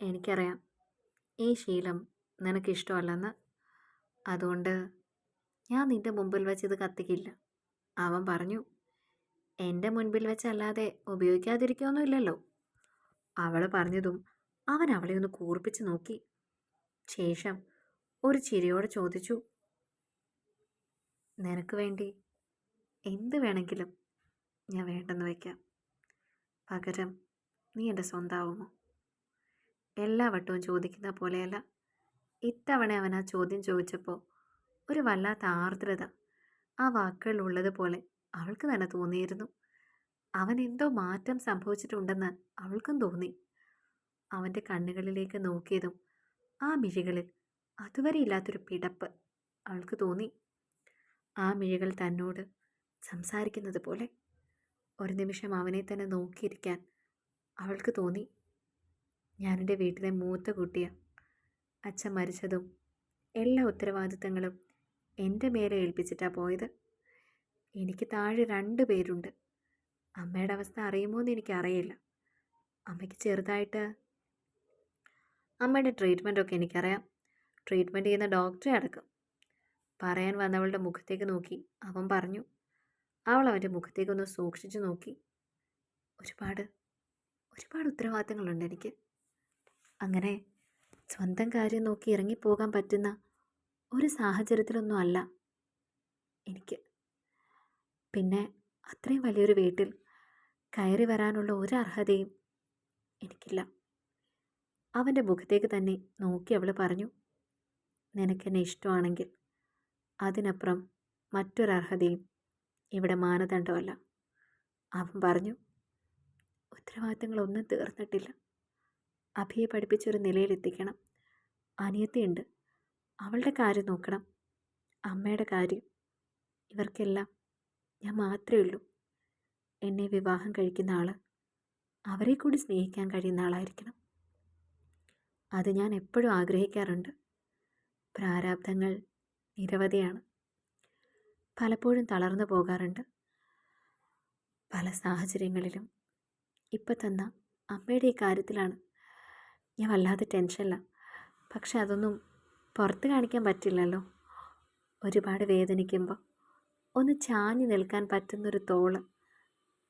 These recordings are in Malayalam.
എനിക്കറിയാം. ഈ ശീലം നിനക്കിഷ്ടമല്ലെന്ന്. അതുകൊണ്ട് ഞാൻ നിന്റെ മുമ്പിൽ വെച്ച് ഇത് കത്തിക്കില്ല. അവൻ പറഞ്ഞു എന്റെ മുൻപിൽ വെച്ചല്ലാതെ ഉപയോഗിക്കാതിരിക്കുകയൊന്നുമില്ലല്ലോ അവൾ പറഞ്ഞതും അവൻ അവളെ ഒന്ന് കൂർപ്പിച്ച് നോക്കി. ശേഷം ഒരു ചിരിയോടെ ചോദിച്ചു നിനക്ക് വേണ്ടി എന്ത് വേണമെങ്കിലും ഞാൻ വേണ്ടെന്ന് വയ്ക്കാം പകരം നീ എന്റെ സ്വന്തമാവുമോ എല്ലാ വട്ടവും ചോദിക്കുന്ന പോലെയല്ല. ഇത്തവണ അവൻ ആ ചോദ്യം ചോദിച്ചപ്പോൾ ഒരു വല്ലാത്ത ആർദ്രത. ആ വാക്കുകളിൽ ഉള്ളതുപോലെ അവൾക്ക് തന്നെ തോന്നിയിരുന്നു. അവൻ എന്തോ മാറ്റം സംഭവിച്ചിട്ടുണ്ടെന്ന് അവൾക്കും തോന്നി. അവന്റെ കണ്ണുകളിലേക്ക് നോക്കിയതും ആ മിഴികളിൽ അതുവരെ ഇല്ലാത്തൊരു പിടപ്പ് അവൾക്ക് തോന്നി. ആ മിഴികൾ തന്നോട് സംസാരിക്കുന്നത് പോലെ ഒരു നിമിഷം അവനെ തന്നെ നോക്കിയിരിക്കാൻ അവൾക്ക് തോന്നി. ഞാനെന്റെ വീട്ടിലെ മൂത്ത കുട്ടിയാണ് അച്ഛൻ മരിച്ചതും എല്ലാ ഉത്തരവാദിത്തങ്ങളും എന്റെ മേലെ ഏൽപ്പിച്ചിട്ടാണ് പോയത്. എനിക്ക് താഴെ രണ്ട് പേരുണ്ട്. അമ്മയുടെ അവസ്ഥ അറിയുമോ എന്ന് എനിക്കറിയില്ല. അമ്മയ്ക്ക് ചെറുതായിട്ട് അമ്മയുടെ ട്രീറ്റ്മെന്റൊക്കെ എനിക്കറിയാം. ട്രീറ്റ്മെന്റ് ചെയ്യുന്ന ഡോക്ടറെ അടക്കം. പറയാൻ വന്നവളുടെ മുഖത്തേക്ക് നോക്കി അവൻ പറഞ്ഞു. അവൾ അവന്റെ മുഖത്തേക്കൊന്ന് സൂക്ഷിച്ചു നോക്കി. ഒരുപാട് ഒരുപാട് ഉത്തരവാദിത്തങ്ങളുണ്ട് എനിക്ക്. അങ്ങനെ സ്വന്തം കാര്യം നോക്കി ഇറങ്ങിപ്പോകാൻ പറ്റുന്ന ഒരു സാഹചര്യത്തിലൊന്നും അല്ല എനിക്ക്. പിന്നെ അത്രയും വലിയൊരു വീട്ടിൽ കയറി വരാനുള്ള ഒരു അർഹതയും എനിക്കില്ല. അവന്റെ മുഖത്തേക്ക് തന്നെ നോക്കി അവൾ പറഞ്ഞു നിനക്കെന്നെ ഇഷ്ടമാണെങ്കിൽ അതിനപ്പുറം മറ്റൊരർഹതയും ഇവിടെ മാനദണ്ഡമല്ല. അവൻ പറഞ്ഞു ഉത്തരവാദിത്തങ്ങളൊന്നും തീർന്നിട്ടില്ല. അഭിയെ പഠിപ്പിച്ചൊരു നിലയിലെത്തിക്കണം. അനിയത്തിയുണ്ട്. അവളുടെ കാര്യം നോക്കണം. അമ്മയുടെ കാര്യം. ഇവർക്കെല്ലാം ഞാൻ മാത്രമേ ഉള്ളൂ. എന്നെ വിവാഹം കഴിക്കുന്ന ആൾ അവരെ കൂടി സ്നേഹിക്കാൻ കഴിയുന്ന ആളായിരിക്കണം. അത് ഞാൻ എപ്പോഴും ആഗ്രഹിക്കാറുണ്ട്. പ്രാരാബ്ധങ്ങൾ നിരവധിയാണ്. പലപ്പോഴും തളർന്നു പോകാറുണ്ട്. പല സാഹചര്യങ്ങളിലും ഇപ്പം തന്ന അമ്മയുടെ ഈ കാര്യത്തിലാണ് ഞാൻ വല്ലാതെ ടെൻഷനില്ല പക്ഷെ അതൊന്നും പുറത്ത് കാണിക്കാൻ പറ്റില്ലല്ലോ. ഒരുപാട് വേദനിക്കുമ്പോൾ ഒന്ന് ചാഞ്ഞു നിൽക്കാൻ പറ്റുന്നൊരു തോൾ.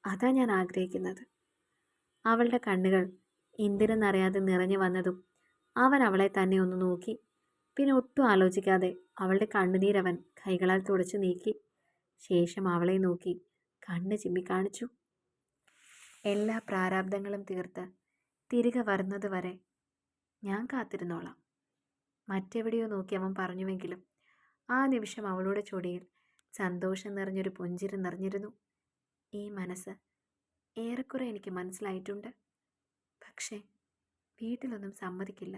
അതാ ഞാൻ ആഗ്രഹിക്കുന്നത്. അവളുടെ കണ്ണുകൾ എന്തിനെന്നറിയാതെ നിറഞ്ഞു വന്നതും അവൻ അവളെ തന്നെ ഒന്ന് നോക്കി. പിന്നെ ഒട്ടും ആലോചിക്കാതെ അവളുടെ കണ്ണുനീരവൻ കൈകളാൽ തുടച്ചു നീക്കി. ശേഷം അവളെ നോക്കി കണ്ണ് ചിമ്മി കാണിച്ചു. എല്ലാ പ്രാരാബ്ദങ്ങളും തീർത്ത് തിരികെ വരുന്നത് വരെ ഞാൻ കാത്തിരുന്നോളാം. മറ്റെവിടെയോ നോക്കി അവൻ പറഞ്ഞുവെങ്കിലും ആ നിമിഷം അവളുടെ ചൊടിയിൽ സന്തോഷം നിറഞ്ഞൊരു പുഞ്ചിരി നിറഞ്ഞിരുന്നു. ഈ മനസ്സ് ഏറെക്കുറെ എനിക്ക് മനസ്സിലായിട്ടുണ്ട്. പക്ഷേ വീട്ടിലൊന്നും സമ്മതിക്കില്ല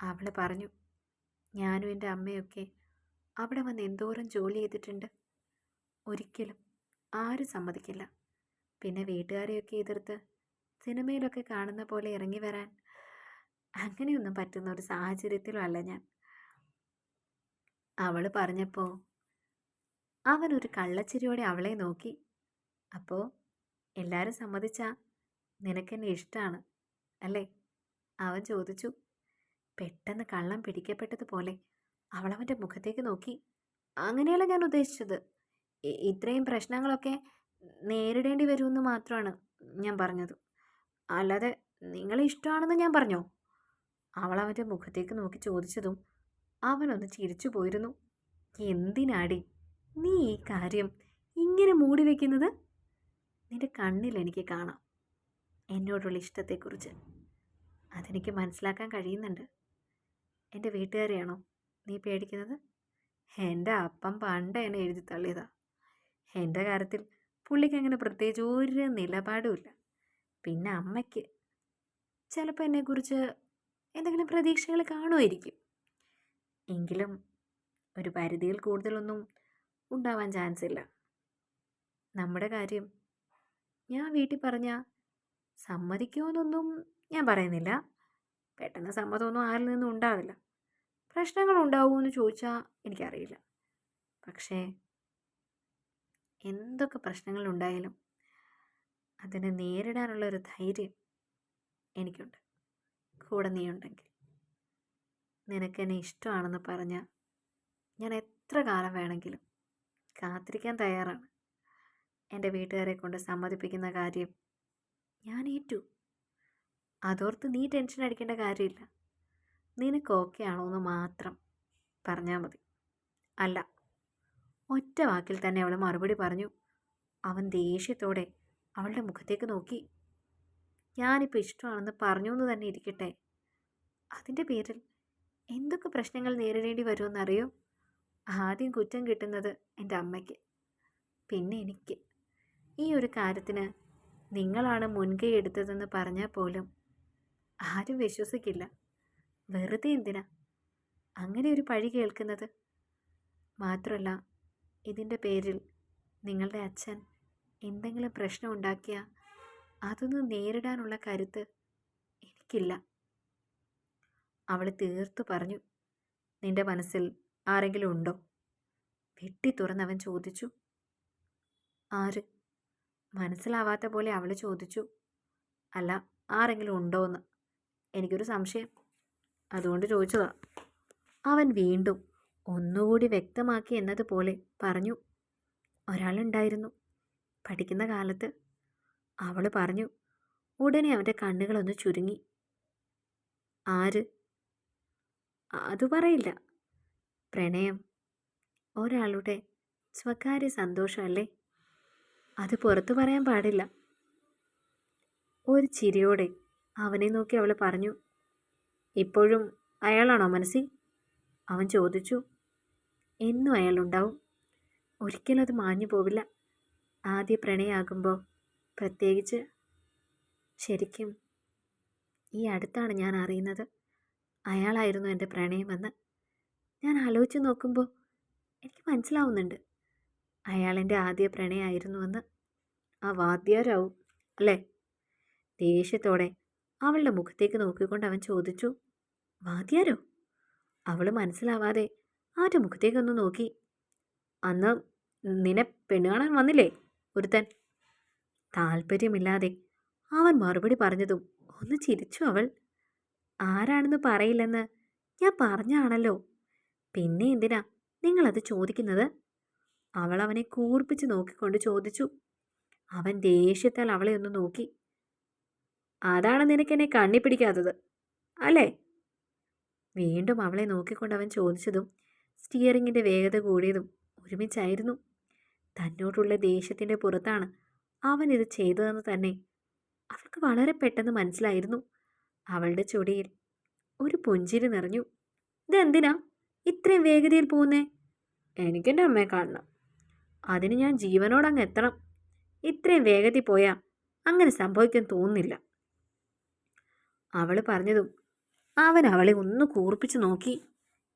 അവൾ പറഞ്ഞു. ഞാനും എന്റെ അമ്മയൊക്കെ അവിടെ വന്ന് എന്തോരം ജോലി ചെയ്തിട്ടുണ്ട്. ഒരിക്കലും ആരും സമ്മതിക്കില്ല. പിന്നെ വീട്ടുകാരെയൊക്കെ എതിർത്ത് സിനിമയിലൊക്കെ കാണുന്ന പോലെ ഇറങ്ങി വരാൻ അങ്ങനെയൊന്നും പറ്റുന്ന ഒരു സാഹചര്യത്തിലുമല്ല ഞാൻ. അവൾ പറഞ്ഞപ്പോൾ അവൻ ഒരു കള്ളച്ചിരിയോടെ അവളെ നോക്കി. അപ്പോൾ എല്ലാവരും സമ്മതിച്ചാ നിനക്കെന്നെ ഇഷ്ടമാണ് അല്ലേ? അവൻ ചോദിച്ചു. പെട്ടെന്ന് കള്ളം പിടിക്കപ്പെട്ടതുപോലെ അവൾ അവന്റെ മുഖത്തേക്ക് നോക്കി. അങ്ങനെയല്ല ഞാൻ ഉദ്ദേശിച്ചത്. ഇത്രയും പ്രശ്നങ്ങളൊക്കെ നേരിടേണ്ടി വരുമെന്ന് മാത്രമാണ് ഞാൻ പറഞ്ഞത്. അല്ലാതെ നിങ്ങളെ ഇഷ്ടമാണെന്ന് ഞാൻ പറഞ്ഞോ? അവൾ അവന്റെ മുഖത്തേക്ക് നോക്കി ചോദിച്ചതും അവനൊന്ന് ചിരിച്ചു പോയിരുന്നു. എന്തിനാടി? നീ ഈ കാര്യം ഇങ്ങനെ മൂടി വയ്ക്കുന്നത് നിന്റെ കണ്ണിൽ എനിക്ക് കാണാം. എന്നോടുള്ള ഇഷ്ടത്തെക്കുറിച്ച്. അതെനിക്ക് മനസ്സിലാക്കാൻ കഴിയുന്നുണ്ട്. എന്റെ വീട്ടുകാരെയാണോ നീ പേടിക്കുന്നത്? എന്റെ അപ്പം പണ്ട് എന്നെ എഴുതി തള്ളിയതാ. എന്റെ കാര്യത്തിൽ പുള്ളിക്ക് അങ്ങനെ പ്രത്യേകിച്ച് ഒരു നിലപാടുമില്ല പിന്നെ അമ്മയ്ക്ക്. ചിലപ്പോൾ എന്നെക്കുറിച്ച് എന്തെങ്കിലും പ്രതീക്ഷകൾ കാണുമായിരിക്കും എങ്കിലും ഒരു പരിധിയിൽ കൂടുതലൊന്നും ഉണ്ടാവാൻ ചാൻസ് ഇല്ല നമ്മുടെ കാര്യം ഞാൻ വീട്ടിൽ പറഞ്ഞ സമ്മതിക്കുമെന്നൊന്നും ഞാൻ പറയുന്നില്ല. പെട്ടെന്ന് സമ്മതമൊന്നും ആരിൽ നിന്നും ഉണ്ടാവില്ല. പ്രശ്നങ്ങൾ ഉണ്ടാവുമെന്ന് ചോദിച്ചാൽ എനിക്കറിയില്ല. പക്ഷേ എന്തൊക്കെ പ്രശ്നങ്ങളുണ്ടായാലും അതിനെ നേരിടാനുള്ള ഒരു ധൈര്യം എനിക്കുണ്ട്. കൂടെ നീയുണ്ടെങ്കിൽ നിനക്കെന്നെ ഇഷ്ടമാണെന്ന് പറഞ്ഞ ഞാൻ എത്ര കാലം വേണമെങ്കിലും കാത്തിരിക്കാൻ തയ്യാറാണ്. എന്റെ വീട്ടുകാരെ കൊണ്ട് സമ്മതിപ്പിക്കുന്ന കാര്യം ഞാൻ ഏറ്റു. അതോർത്ത് നീ ടെൻഷൻ അടിക്കേണ്ട കാര്യമില്ല. നിനക്ക് ഓക്കെ ആണോ എന്ന് മാത്രം പറഞ്ഞാൽ മതി. അല്ല ഒറ്റ വാക്കിൽ തന്നെ അവൾ മറുപടി പറഞ്ഞു. അവൻ ദേഷ്യത്തോടെ അവളുടെ മുഖത്തേക്ക് നോക്കി. ഞാനിപ്പോൾ ഇഷ്ടമാണെന്ന് പറഞ്ഞു എന്ന് തന്നെ ഇരിക്കട്ടെ. അതിന്റെ പേരിൽ എന്തൊക്കെ പ്രശ്നങ്ങൾ നേരിടേണ്ടി വരുമെന്നറിയോ? ആദ്യം കുറ്റം കിട്ടുന്നത് എന്റെ അമ്മയ്ക്ക്. പിന്നെ എനിക്ക്. ഈ ഒരു കാര്യത്തിന് നിങ്ങളാണ് മുൻകൈ എടുത്തതെന്ന് പറഞ്ഞാൽ പോലും ആരും വിശ്വസിക്കില്ല. വെറുതെ എന്തിനാ? അങ്ങനെ ഒരു പഴി കേൾക്കുന്നത്? മാത്രമല്ല ഇതിന്റെ പേരിൽ നിങ്ങളുടെ അച്ഛൻ എന്തെങ്കിലും പ്രശ്നം ഉണ്ടാക്കിയാൽ അതൊന്നും നേരിടാനുള്ള കരുത്ത് എനിക്കില്ല. അവൾ തീർത്തു പറഞ്ഞു നിന്റെ മനസ്സിൽ ആരെങ്കിലും ഉണ്ടോ? വെട്ടി തുറന്നവൻ ചോദിച്ചു. ആര്? മനസ്സിലാവാത്ത പോലെ അവൾ ചോദിച്ചു. അല്ല ആരെങ്കിലും ഉണ്ടോ എന്ന് എനിക്കൊരു സംശയം. അതുകൊണ്ട് ചോദിച്ചതാ. അവൻ വീണ്ടും ഒന്നുകൂടി വ്യക്തമാക്കി എന്നതുപോലെ പറഞ്ഞു. ഒരാളുണ്ടായിരുന്നു. പഠിക്കുന്ന കാലത്ത് അവൾ പറഞ്ഞു ഉടനെ അവന്റെ കണ്ണുകളൊന്ന് ചുരുങ്ങി. ആര്? അത് പറയില്ല. പ്രണയം? ഒരാളുടെ സ്വകാര്യ സന്തോഷമല്ലേ? അത് പുറത്തു പറയാൻ പാടില്ല. ഒരു ചിരിയോടെ അവനെ നോക്കി അവൾ പറഞ്ഞു ഇപ്പോഴും അയാളാണോ മനസ്സി അവൻ ചോദിച്ചു എന്നും അയാളുണ്ടാവും. ഒരിക്കലും അത് മാഞ്ഞു പോവില്ല ആദ്യ പ്രണയാകുമ്പോൾ പ്രത്യേകിച്ച് ശരിക്കും ഈ അടുത്താണ് ഞാൻ അറിയുന്നത്. അയാളായിരുന്നു എന്റെ പ്രണയമെന്ന് ഞാൻ ആലോചിച്ച് നോക്കുമ്പോൾ എനിക്ക് മനസ്സിലാവുന്നുണ്ട്. അയാളെന്റെ ആദ്യ പ്രണയമായിരുന്നുവെന്ന്. ആ വാദ്യാരാവും അല്ലേ? ദേഷ്യത്തോടെ അവളുടെ മുഖത്തേക്ക് നോക്കിക്കൊണ്ട് അവൻ ചോദിച്ചു വാദ്യാരോ? അവൾ മനസ്സിലാവാതെ അവന്റെ മുഖത്തേക്കൊന്ന് നോക്കി. അന്ന് നിന്നെ പെണ്ണുകാണാൻ വന്നില്ലേ ഒരുത്തൻ? താല്പര്യമില്ലാതെ അവൻ മറുപടി പറഞ്ഞതും ഒന്ന് ചിരിച്ചു അവൾ. ആരാണെന്ന് പറയില്ലെന്ന് ഞാൻ പറഞ്ഞാണല്ലോ. പിന്നെ എന്തിനാ നിങ്ങളത് ചോദിക്കുന്നത്? അവൾ അവനെ കൂർപ്പിച്ച് നോക്കിക്കൊണ്ട് ചോദിച്ചു. അവൻ ദേഷ്യത്താൽ അവളെ ഒന്ന് നോക്കി. അതാണ് നിനക്കെന്നെ കണ്ണി പിടിക്കാത്തത് അല്ലേ? വീണ്ടും അവളെ നോക്കിക്കൊണ്ട് അവൻ ചോദിച്ചതും സ്റ്റിയറിങ്ങിന്റെ വേഗത കൂടിയതും ഒരുമിച്ചായിരുന്നു. തന്നോടുള്ള ദേഷ്യത്തിന്റെ പുറത്താണ് അവൻ ഇത് ചെയ്തതെന്ന് തന്നെ അവൾക്ക് വളരെ പെട്ടെന്ന് മനസ്സിലായിരുന്നു. അവളുടെ ചുടിയിൽ ഒരു പുഞ്ചിരി നിറഞ്ഞു. ഇതെന്തിനാ? ഇത്രയും വേഗതയിൽ പോകുന്നേ എനിക്കെന്റെ അമ്മയെ കാണണം. അതിന് ഞാൻ ജീവനോടങ്ങ് എത്തണം. ഇത്രയും വേഗത്തിൽ പോയാൽ അങ്ങനെ സംഭവിക്കാൻ തോന്നുന്നില്ല. അവൾ പറഞ്ഞതും അവൻ അവളെ ഒന്ന് കൂർപ്പിച്ച് നോക്കി.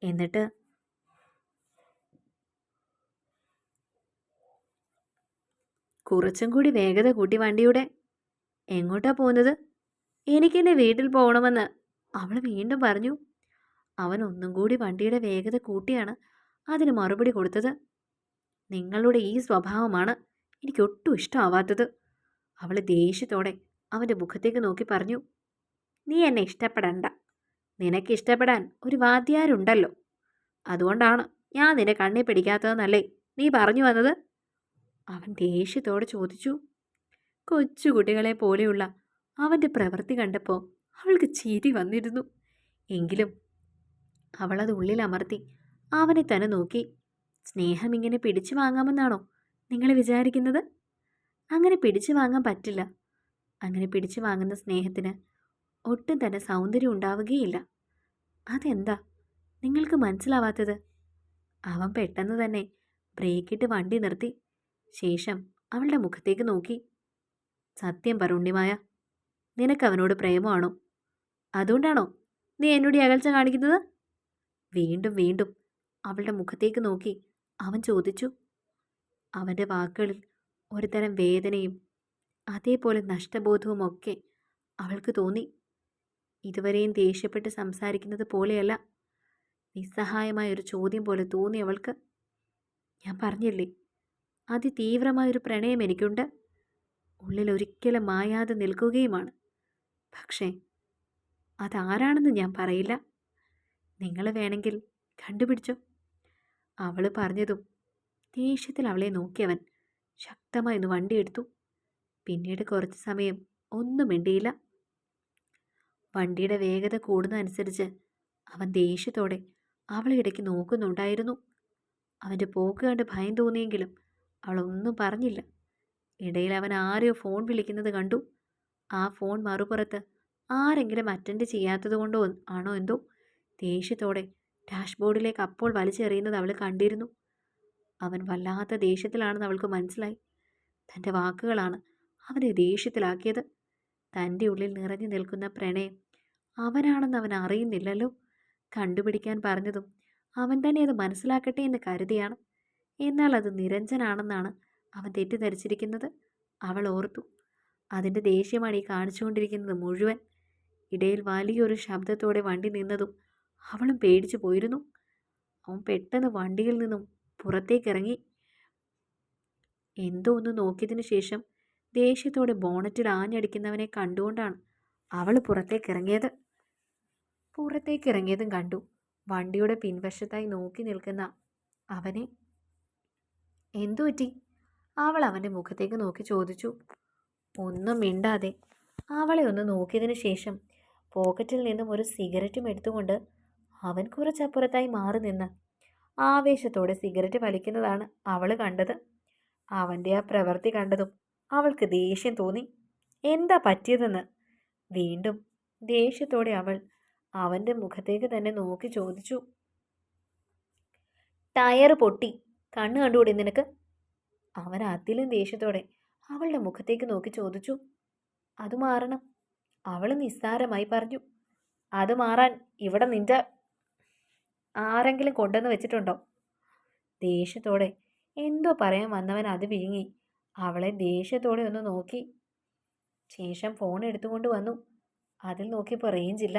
എന്നിട്ട് കുറച്ചും കൂടി വേഗത കൂട്ടി വണ്ടിയുടെ. എങ്ങോട്ടാ പോകുന്നത് എനിക്കെന്റെ വീട്ടിൽ പോകണമെന്ന് അവൾ വീണ്ടും പറഞ്ഞു. അവൻ ഒന്നും കൂടി വണ്ടിയുടെ വേഗത കൂട്ടിയാണ് അതിന് മറുപടി കൊടുത്തത്. നിങ്ങളുടെ ഈ സ്വഭാവമാണ് എനിക്കൊട്ടും ഇഷ്ടമാവാത്തത്. അവൾ ദേഷ്യത്തോടെ അവന്റെ മുഖത്തേക്ക് നോക്കി പറഞ്ഞു. നീ എന്നെ ഇഷ്ടപ്പെടണ്ട. നിനക്ക് ഇഷ്ടപ്പെടാൻ ഒരു വാദ്യാരുണ്ടല്ലോ. അതുകൊണ്ടാണ് ഞാൻ നിന്നെ കണ്ണി പിടിക്കാത്തതെന്നല്ലേ നീ പറഞ്ഞു വന്നത്? അവൻ ദേഷ്യത്തോടെ ചോദിച്ചു കൊച്ചുകുട്ടികളെ പോലെയുള്ള അവന്റെ പ്രവൃത്തി കണ്ടപ്പോൾ അവൾക്ക് ചിരി വന്നിരുന്നു. എങ്കിലും അവളത് ഉള്ളിൽ അമർത്തി അവനെ തന്നെ നോക്കി. സ്നേഹം ഇങ്ങനെ പിടിച്ചു വാങ്ങാമെന്നാണോ നിങ്ങൾ വിചാരിക്കുന്നത്? അങ്ങനെ പിടിച്ചു വാങ്ങാൻ പറ്റില്ല. അങ്ങനെ പിടിച്ചു വാങ്ങുന്ന സ്നേഹത്തിന് ഒട്ടും തന്നെ സൗന്ദര്യം ഉണ്ടാവുകയില്ല. അതെന്താ നിങ്ങൾക്ക് മനസ്സിലാവാത്തത്? അവൻ പെട്ടെന്ന് തന്നെ ബ്രേക്കിട്ട് വണ്ടി നിർത്തി. ശേഷം അവളുടെ മുഖത്തേക്ക് നോക്കി. സത്യം പറ ഉണ്ണിമായ. നിനക്ക് അവനോട് പ്രേമമാണോ? അതുകൊണ്ടാണോ നീ എന്നോട് അകൽച്ച കാണിക്കുന്നത്? വീണ്ടും വീണ്ടും അവളുടെ മുഖത്തേക്ക് നോക്കി അവൻ ചോദിച്ചു. അവന്റെ വാക്കുകളിൽ ഒരുതരം വേദനയും അതേപോലെ നഷ്ടബോധവും ഒക്കെ അവൾക്ക് തോന്നി. ഇതുവരെയും ദേഷ്യപ്പെട്ട് സംസാരിക്കുന്നത് പോലെയല്ല. നിസ്സഹായമായ ഒരു ചോദ്യം പോലെ തോന്നി അവൾക്ക്. ഞാൻ പറഞ്ഞില്ലേ? അതിതീവ്രമായൊരു പ്രണയം എനിക്കുണ്ട്. ഉള്ളിൽ ഒരിക്കലും മായാതെ നിൽക്കുകയുമാണ്. പക്ഷേ അതാരാണെന്ന് ഞാൻ പറയില്ല. നിങ്ങൾ വേണമെങ്കിൽ കണ്ടുപിടിച്ചോ. അവൾ പറഞ്ഞതും ദേഷ്യത്തിൽ അവളെ നോക്കിയവൻ ശക്തമായി ഒന്ന് വണ്ടിയെടുത്തു. പിന്നീട് കുറച്ച് സമയം ഒന്നും മിണ്ടിയില്ല. വണ്ടിയുടെ വേഗത കൂടുന്നതനുസരിച്ച് അവൻ ദേഷ്യത്തോടെ അവളെ ഇടയ്ക്ക് നോക്കുന്നുണ്ടായിരുന്നു. അവന്റെ പോക്ക് കണ്ട് ഭയം തോന്നിയെങ്കിലും അവളൊന്നും പറഞ്ഞില്ല. ഇടയിൽ അവൻ ആരെയോ ഫോൺ വിളിക്കുന്നത് കണ്ടു. ആ ഫോൺ മറുപുറത്ത് ആരെങ്കിലും അറ്റൻഡ് ചെയ്യാത്തത് കൊണ്ടോ ആണോ എന്തോ ദേഷ്യത്തോടെ ഡാഷ്ബോർഡിലേക്ക് അപ്പോൾ വലിച്ചെറിയുന്നത് അവൾ കണ്ടിരുന്നു. അവൻ വല്ലാത്ത ദേഷ്യത്തിലാണെന്ന് അവൾക്ക് മനസ്സിലായി. തന്റെ വാക്കുകളാണ് അവനെ ദേഷ്യത്തിലാക്കിയത്. തന്റെ ഉള്ളിൽ നിറഞ്ഞു നിൽക്കുന്ന പ്രണയം അവനാണെന്ന് അവൻ അറിയുന്നില്ലല്ലോ. കണ്ടുപിടിക്കാൻ പറഞ്ഞതും അവൻ തന്നെ അത് മനസ്സിലാക്കട്ടെ എന്ന് കരുതിയാണ്. എന്നാൽ അത് നിരഞ്ജനാണെന്നാണ് അവൻ തെറ്റിദ്ധരിച്ചിരിക്കുന്നത്? അവൾ ഓർത്തു. അതിന്റെ ദേഷ്യമാണ് ഈ കാണിച്ചുകൊണ്ടിരിക്കുന്നത് മുഴുവൻ. ഇടയിൽ വലിയൊരു ശബ്ദത്തോടെ വണ്ടി നിന്നതും അവളും പേടിച്ചു പോയിരുന്നു. അവൻ പെട്ടെന്ന് വണ്ടിയിൽ നിന്നും പുറത്തേക്കിറങ്ങി. എന്തോ ഒന്ന് നോക്കിയതിനു ശേഷം ദേഷ്യത്തോടെ ബോണറ്റിൽ ആഞ്ഞടിക്കുന്നവനെ കണ്ടുകൊണ്ടാണ് അവൾ പുറത്തേക്കിറങ്ങിയത്. പുറത്തേക്കിറങ്ങിയതും കണ്ടു. വണ്ടിയുടെ പിൻവശത്തായി നോക്കി നിൽക്കുന്ന അവനെ എന്തു പറ്റി? അവൾ അവന്റെ മുഖത്തേക്ക് നോക്കി ചോദിച്ചു. ഒന്നും മിണ്ടാതെ. അവളെ ഒന്ന് നോക്കിയതിനു ശേഷം പോക്കറ്റിൽ നിന്നും ഒരു സിഗരറ്റും എടുത്തുകൊണ്ട് അവൻ കുറച്ചപ്പുറത്തായി മാറി നിന്ന് ആവേശത്തോടെ സിഗരറ്റ് വലിക്കുന്നതാണ് അവൾ കണ്ടത്. അവന്റെ ആ പ്രവൃത്തി കണ്ടതും അവൾക്ക് ദേഷ്യം തോന്നി. എന്താ പറ്റിയതെന്ന്? വീണ്ടും ദേഷ്യത്തോടെ അവൾ അവന്റെ മുഖത്തേക്ക് തന്നെ നോക്കി ചോദിച്ചു. ടയർ പൊട്ടി. കണ്ണു കണ്ടുകൂടി നിനക്ക്? അവൻ അതിലും ദേഷ്യത്തോടെ അവളുടെ മുഖത്തേക്ക് നോക്കി ചോദിച്ചു. അത് മാറണം അവൾ നിസ്സാരമായി പറഞ്ഞു. അത് മാറാൻ ഇവിടെ നിന്റെ ആരെങ്കിലും കൊണ്ടുവന്ന് വെച്ചിട്ടുണ്ടോ? ദേഷ്യത്തോടെ എന്തോ പറയാൻ വന്നവൻ അത് വിഴുങ്ങി. അവളെ ദേഷ്യത്തോടെ ഒന്ന് നോക്കി. ശേഷം ഫോൺ എടുത്തുകൊണ്ട് വന്നു. അതിൽ നോക്കിയപ്പോൾ റേഞ്ചില്ല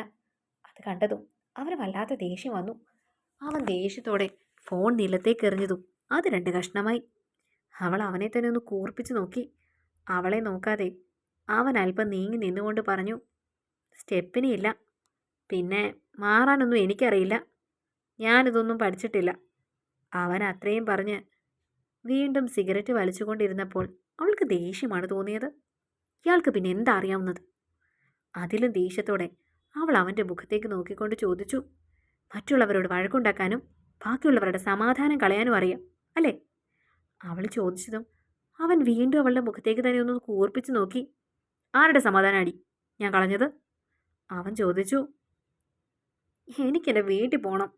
അത് കണ്ടതും അവന് വല്ലാത്ത ദേഷ്യം വന്നു. അവൻ ദേഷ്യത്തോടെ ഫോൺ നിലത്തേക്ക് എറിഞ്ഞതും അത് രണ്ട് കഷ്ണമായി. അവൾ അവനെ തന്നെ ഒന്ന് കൂർപ്പിച്ച് നോക്കി. അവളെ നോക്കാതെ അവൻ അല്പം നീങ്ങി നിന്നുകൊണ്ട് പറഞ്ഞു സ്റ്റെപ്പിനില്ല പിന്നെ മാറാനൊന്നും എനിക്കറിയില്ല. ഞാനിതൊന്നും പഠിച്ചിട്ടില്ല. അവൻ അത്രയും പറഞ്ഞ് വീണ്ടും സിഗരറ്റ് വലിച്ചുകൊണ്ടിരുന്നപ്പോൾ അവൾക്ക് ദേഷ്യമാണ് തോന്നിയത്. ഇയാൾക്ക് പിന്നെ എന്താ അറിയാവുന്നത്? അതിലും ദേഷ്യത്തോടെ അവൾ അവന്റെ മുഖത്തേക്ക് നോക്കിക്കൊണ്ട് ചോദിച്ചു മറ്റുള്ളവരോട് വഴക്കുണ്ടാക്കാനും ബാക്കിയുള്ളവരുടെ സമാധാനം കളയാനും അറിയാം. അല്ലേ? അവൾ ചോദിച്ചതും അവൻ വീണ്ടും അവളുടെ മുഖത്തേക്ക് തന്നെ ഒന്ന് കൂർപ്പിച്ച് നോക്കി. ആരുടെ സമാധാനം അടി? ഞാൻ കളഞ്ഞത്? അവൻ ചോദിച്ചു. എനിക്കെന്റെ വീട്ടിൽ പോകണം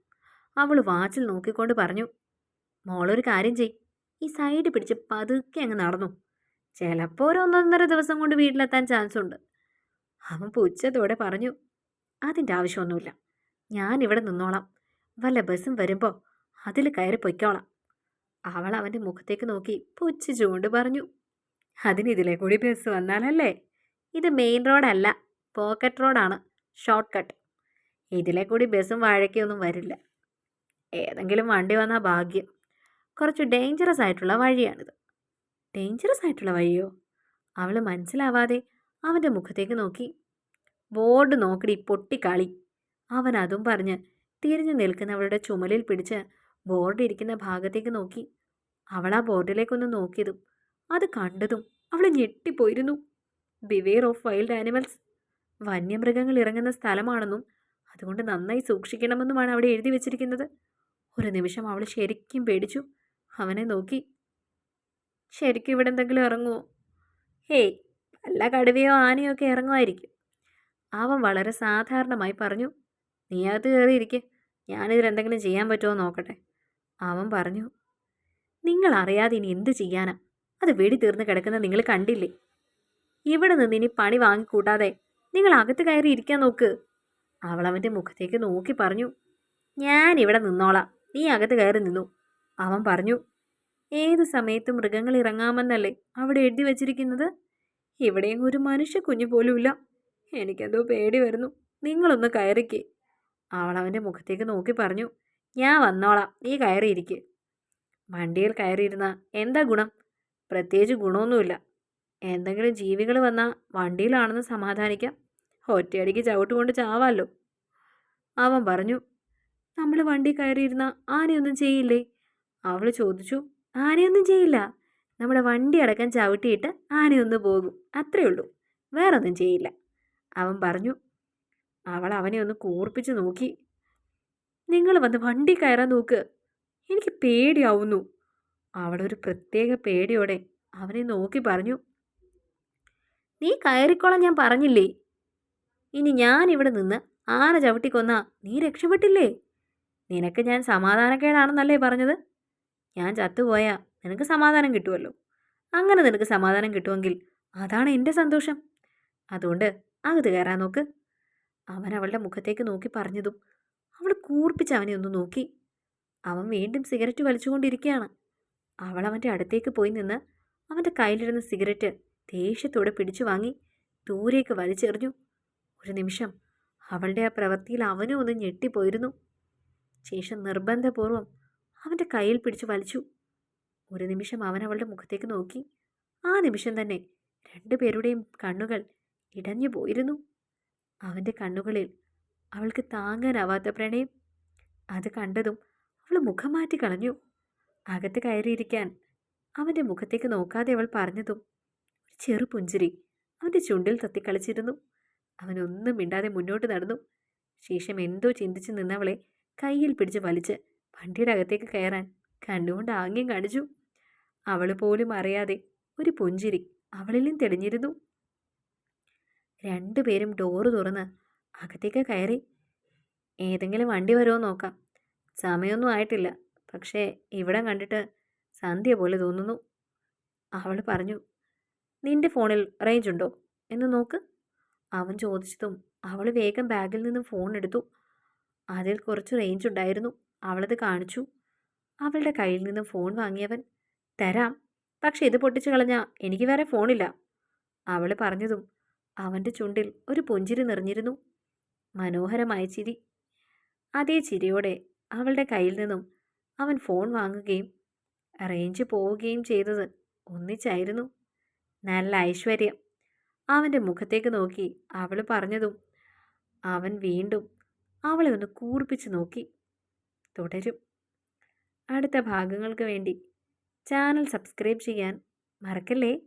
അവൾ വാച്ചിൽ നോക്കിക്കൊണ്ട് പറഞ്ഞു. മോളൊരു കാര്യം ചെയ് ഈ സൈഡ് പിടിച്ച് പതുക്കെ അങ്ങ് നടന്നു. ചിലപ്പോൾ ഒരു ഒന്നൊന്നര ദിവസം കൊണ്ട് വീട്ടിലെത്താൻ ചാൻസ് ഉണ്ട്. അവൻ പുച്ഛത്തോടെ പറഞ്ഞു. അതിന്റെ ആവശ്യമൊന്നുമില്ല. ഞാൻ ഇവിടെ നിന്നോളാം. വല്ല ബസ്സും വരുമ്പോൾ അതിൽ കയറി പൊയ്ക്കോളാം. അവൾ അവന്റെ മുഖത്തേക്ക് നോക്കി പുച്ഛിച്ചുകൊണ്ട് പറഞ്ഞു. അതിന് അതിനിതിലെ കൂടി ബസ് വന്നാലല്ലേ? ഇത് മെയിൻ റോഡല്ല പോക്കറ്റ് റോഡാണ് ഷോർട്ട് കട്ട് ഇതിലെ കൂടി ബസ്സും വാഴയ്ക്കൊന്നും വരില്ല. ഏതെങ്കിലും വണ്ടി വന്നാൽ ഭാഗ്യം. കുറച്ച് ഡേഞ്ചറസ് ആയിട്ടുള്ള വഴിയാണിത്. ഡേഞ്ചറസ് ആയിട്ടുള്ള വഴിയോ? അവൾ മനസ്സിലാവാതെ അവന്റെ മുഖത്തേക്ക് നോക്കി. ബോർഡ് നോക്കി പൊട്ടിക്കളി. അവൻ അതും പറഞ്ഞ് തിരിഞ്ഞു നിൽക്കുന്നവളുടെ ചുമലിൽ പിടിച്ച് ബോർഡ് ഇരിക്കുന്ന ഭാഗത്തേക്ക് നോക്കി. അവൾ ആ ബോർഡിലേക്കൊന്ന് നോക്കിയതും അത് കണ്ടതും അവൾ ഞെട്ടിപ്പോയിരുന്നു. ബിവെയർ ഓഫ് വൈൽഡ് ആനിമൽസ് വന്യമൃഗങ്ങൾ ഇറങ്ങുന്ന സ്ഥലമാണെന്നും അതുകൊണ്ട് നന്നായി സൂക്ഷിക്കണമെന്നുമാണ് അവിടെ എഴുതി വെച്ചിരിക്കുന്നത്. ഒരു നിമിഷം അവൾ ശരിക്കും പേടിച്ചു. അവനെ നോക്കി. ശരിക്കും ഇവിടെ എന്തെങ്കിലും ഇറങ്ങുമോ ഹേയ് വല്ല കടുവയോ ആനയോ ഒക്കെ ഇറങ്ങുമായിരിക്കും. അവൻ വളരെ സാധാരണമായി പറഞ്ഞു. നീ അത് കയറിയിരിക്കെ. ഞാനിതിലെന്തെങ്കിലും ചെയ്യാൻ പറ്റുമോ നോക്കട്ടെ. അവൻ പറഞ്ഞു നിങ്ങൾ അറിയാതെ ഇനി എന്ത് ചെയ്യാനാ? അത് വെടി തീർന്ന് കിടക്കുന്ന നിങ്ങൾ കണ്ടില്ലേ? ഇവിടെ നിന്ന് ഇനി പണി വാങ്ങിക്കൂട്ടാതെ നിങ്ങൾ അകത്ത് കയറി ഇരിക്കാൻ നോക്ക്. അവൾ അവന്റെ മുഖത്തേക്ക് നോക്കി പറഞ്ഞു ഞാൻ ഇവിടെ നിന്നോളാം. നീ അകത്ത് കയറി നിന്നു. അവൻ പറഞ്ഞു ഏത് സമയത്തും മൃഗങ്ങൾ ഇറങ്ങാമെന്നല്ലേ അവിടെ എഴുതി വച്ചിരിക്കുന്നത്? ഇവിടെയും ഒരു മനുഷ്യ കുഞ്ഞു പോലുമില്ല. എനിക്കെന്തോ പേടി വരുന്നു. നിങ്ങളൊന്ന് കയറിക്കേ. അവൾ അവന്റെ മുഖത്തേക്ക് നോക്കി പറഞ്ഞു ഞാൻ വന്നോളാം. നീ കയറിയിരിക്ക്. വണ്ടിയിൽ കയറിയിരുന്ന എന്താ ഗുണം? പ്രത്യേകിച്ച് ഗുണമൊന്നുമില്ല. എന്തെങ്കിലും ജീവികൾ വന്നാൽ വണ്ടിയിലാണെന്ന് സമാധാനിക്കാം. ഒറ്റയടിക്ക് ചവിട്ട് കൊണ്ട് ചാവാമല്ലോ അവൻ പറഞ്ഞു നമ്മൾ വണ്ടി കയറിയിരുന്ന ആനയൊന്നും ചെയ്യില്ലേ? അവൾ ചോദിച്ചു ആനയൊന്നും ചെയ്യില്ല. നമ്മുടെ വണ്ടി അടക്കം ചവിട്ടിയിട്ട് ആനയൊന്ന് പോകും. അത്രേ ഉള്ളൂ. വേറൊന്നും ചെയ്യില്ല. അവൻ പറഞ്ഞു അവൾ അവനെ ഒന്ന് കൂർപ്പിച്ച് നോക്കി. നിങ്ങൾ വന്ന് വണ്ടി കയറാൻ നോക്ക്. എനിക്ക് പേടിയാവുന്നു. അവളൊരു പ്രത്യേക പേടിയോടെ അവനെ നോക്കി പറഞ്ഞു നീ കയറിക്കോളാൻ ഞാൻ പറഞ്ഞില്ലേ? ഇനി ഞാൻ ഇവിടെ നിന്ന് ആന ചവിട്ടിക്കൊന്ന നീ രക്ഷപ്പെട്ടില്ലേ? നിനക്ക് ഞാൻ സമാധാനക്കേടാണെന്നല്ലേ പറഞ്ഞത്? ഞാൻ ചത്തുപോയാൽ നിനക്ക് സമാധാനം കിട്ടുമല്ലോ അങ്ങനെ നിനക്ക് സമാധാനം കിട്ടുമെങ്കിൽ അതാണ് എന്റെ സന്തോഷം. അതുകൊണ്ട് അകത്ത് കയറാൻ നോക്ക്. അവൻ അവളുടെ മുഖത്തേക്ക് നോക്കി പറഞ്ഞതും അവൾ കൂർപ്പിച്ച് അവനെ ഒന്ന് നോക്കി. അവൻ വീണ്ടും സിഗരറ്റ് വലിച്ചുകൊണ്ടിരിക്കുകയാണ് അവൾ അവന്റെ അടുത്തേക്ക് പോയി നിന്ന് അവന്റെ കയ്യിലിരുന്ന സിഗരറ്റ് ദേഷ്യത്തോടെ പിടിച്ചു വാങ്ങി ദൂരേക്ക് വലിച്ചെറിഞ്ഞു. ഒരു നിമിഷം അവളുടെ ആ പ്രവൃത്തിയിൽ അവനും ഒന്ന് ഞെട്ടിപ്പോയിരുന്നു. ശേഷം നിർബന്ധപൂർവം അവന്റെ കയ്യിൽ പിടിച്ച് വലിച്ചു. ഒരു നിമിഷം അവൻ അവളുടെ മുഖത്തേക്ക് നോക്കി. ആ നിമിഷം തന്നെ രണ്ടുപേരുടെയും കണ്ണുകൾ ഇടഞ്ഞു പോയിരുന്നു. അവന്റെ കണ്ണുകളിൽ അവൾക്ക് താങ്ങാനാവാത്ത പ്രണയം. അത് കണ്ടതും അവൾ മുഖം മാറ്റി കളഞ്ഞു. അകത്ത് കയറിയിരിക്കാൻ അവന്റെ മുഖത്തേക്ക് നോക്കാതെ അവൾ പറഞ്ഞതും ഒരു ചെറു പുഞ്ചിരി അവന്റെ ചുണ്ടിൽ തത്തിക്കളിച്ചിരുന്നു. അവനൊന്നും മിണ്ടാതെ മുന്നോട്ട് നടന്നു. ശേഷം എന്തോ ചിന്തിച്ച് നിന്നവളെ കയ്യിൽ പിടിച്ച് വലിച്ച് വണ്ടിയുടെ അകത്തേക്ക് കയറാൻ കണ്ണുകൊണ്ട് ആംഗ്യം കാണിച്ചു. അവൾ പോലും അറിയാതെ ഒരു പുഞ്ചിരി അവളിലും തെളിഞ്ഞിരുന്നു. രണ്ടുപേരും ഡോറ് തുറന്ന് അകത്തേക്ക് കയറി. ഏതെങ്കിലും വണ്ടി വരുമോ നോക്കാം. സമയമൊന്നും ആയിട്ടില്ല. പക്ഷേ ഇവിടം കണ്ടിട്ട് സന്ധ്യ പോലെ തോന്നുന്നു. അവൾ പറഞ്ഞു നിന്റെ ഫോണിൽ റേഞ്ച് ഉണ്ടോ? എന്ന് നോക്ക്. അവൻ ചോദിച്ചതും അവൾ വേഗം ബാഗിൽ നിന്നും ഫോൺ എടുത്തു. അതിൽ കുറച്ച് റേഞ്ച് ഉണ്ടായിരുന്നു. അവളത് കാണിച്ചു. അവളുടെ കയ്യിൽ നിന്നും ഫോൺ വാങ്ങിയവൻ തരാം. പക്ഷെ ഇത് പൊട്ടിച്ചു കളഞ്ഞാൽ എനിക്ക് വേറെ ഫോണില്ല അവൾ പറഞ്ഞതും അവന്റെ ചുണ്ടിൽ ഒരു പുഞ്ചിരി നിറഞ്ഞിരുന്നു. മനോഹരമായ ചിരി. അതേ ചിരിയോടെ അവളുടെ കയ്യിൽ നിന്നും അവൻ ഫോൺ വാങ്ങുകയും റേഞ്ച് പോവുകയും ചെയ്തത് ഒന്നിച്ചായിരുന്നു. നല്ല ഐശ്വര്യം. അവന്റെ മുഖത്തേക്ക് നോക്കി അവൾ പറഞ്ഞതും അവൻ വീണ്ടും അവളെ ഒന്ന് കൂർപ്പിച്ച് നോക്കി. തുടരും. അടുത്ത ഭാഗങ്ങൾക്ക് വേണ്ടി ചാനൽ സബ്സ്ക്രൈബ് ചെയ്യാൻ മറക്കല്ലേ?